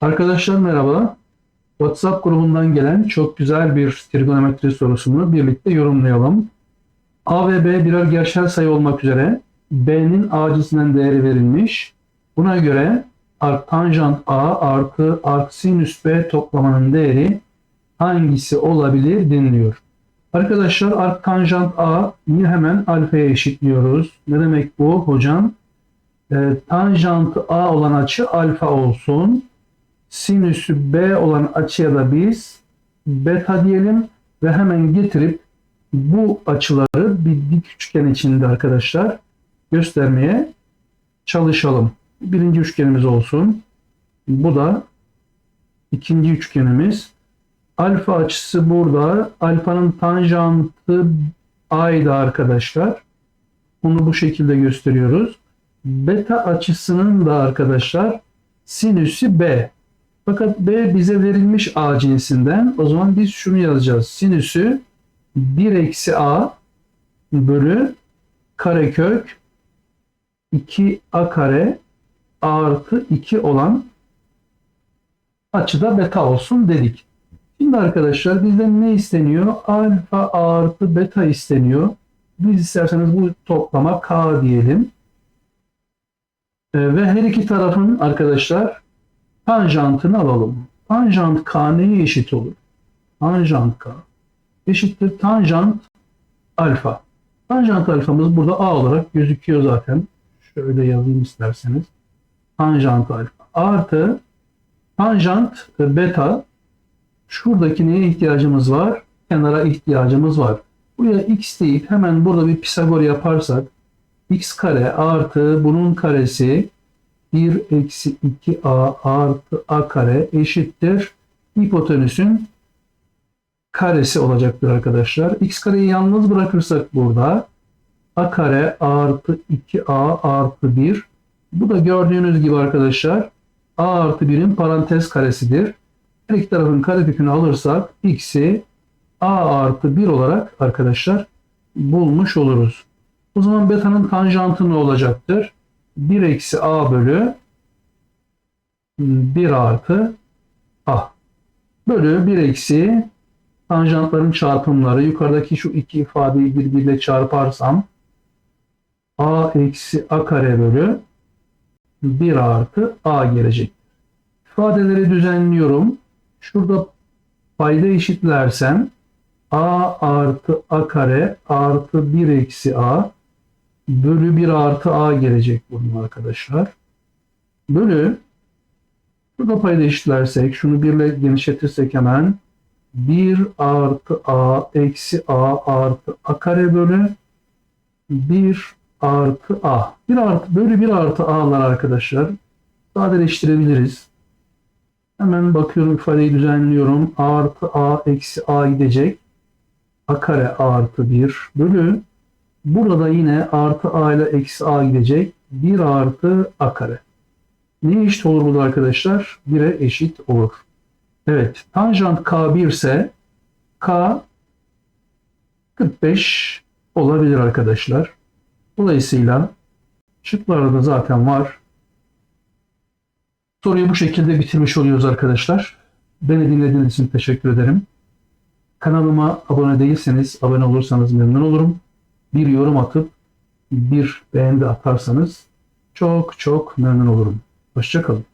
Arkadaşlar merhaba. WhatsApp grubundan gelen çok güzel bir trigonometri sorusunu birlikte yorumlayalım. A ve B birer gerçel sayı olmak üzere B'nin A cinsinden değeri verilmiş. Buna göre arctanjant A artı arcsinüs B toplamanın değeri hangisi olabilir deniliyor. Arkadaşlar arctanjant A yine hemen alfaya eşitliyoruz. Ne demek bu hocam? E, tanjantı A olan açı alfa olsun sinüsü B olan açıya da biz beta diyelim ve hemen getirip bu açıları bir dik üçgen içinde arkadaşlar göstermeye çalışalım. Birinci üçgenimiz olsun. Bu da ikinci üçgenimiz. Alfa açısı burada. Alfanın tanjantı A'ydı arkadaşlar. Bunu bu şekilde gösteriyoruz. Beta açısının da arkadaşlar sinüsü B. Fakat B bize verilmiş A cinsinden. O zaman biz şunu yazacağız. Sinüsü 1 eksi A bölü karekök 2A kare artı 2 olan açıda beta olsun dedik. Şimdi arkadaşlar bizden ne isteniyor? Alfa artı beta isteniyor. Biz isterseniz bu toplama K diyelim. Ee, ve her iki tarafın arkadaşlar tanjantını alalım. Tanjant K neye eşit olur? Tanjant K eşittir tanjant alfa. Tanjant alfamız burada A olarak gözüküyor zaten. Şöyle yazayım isterseniz. Tanjant alfa artı tanjant beta şuradaki neye ihtiyacımız var? Kenara ihtiyacımız var. Buraya x deyip hemen burada bir Pisagor yaparsak x kare artı bunun karesi 1 eksi 2a artı a kare eşittir. Hipotenüsün karesi olacaktır arkadaşlar. X kareyi yalnız bırakırsak burada a kare artı 2a artı 1. Bu da gördüğünüz gibi arkadaşlar a artı 1'in parantez karesidir. Her iki tarafın karekökünü alırsak x'i a artı 1 olarak arkadaşlar bulmuş oluruz. O zaman beta'nın tanjantı ne olacaktır? 1 eksi a bölü 1 artı a bölü 1 eksi tanjantların çarpımları yukarıdaki şu iki ifadeyi birbiriyle çarparsam a eksi a kare bölü 1 artı a gelecek. İfadeleri düzenliyorum. Şurada payda eşitlersem a artı a kare artı 1 eksi a bölü 1 artı a gelecek bunun arkadaşlar. Bölü burada payda eşitlersek şunu 1 ile genişletirsek hemen 1 artı a eksi a artı a kare bölü 1 artı a. 1 artı bölü 1 artı a'lar arkadaşlar sadeleştirebiliriz. Hemen bakıyorum ifadeyi düzenliyorum. A artı a eksi a gidecek. a kare artı 1 bölü Burada yine artı a ile eksi a gidecek. 1 artı a kare. Ne eşit olur burada arkadaşlar? 1'e eşit olur. Evet. Tanjant k1 ise k 45 olabilir arkadaşlar. Dolayısıyla şıklarda da zaten var. Soruyu bu şekilde bitirmiş oluyoruz arkadaşlar. Beni dinlediğiniz için teşekkür ederim. Kanalıma abone değilseniz abone olursanız memnun olurum bir yorum atıp bir beğeni atarsanız çok çok memnun olurum. Hoşçakalın.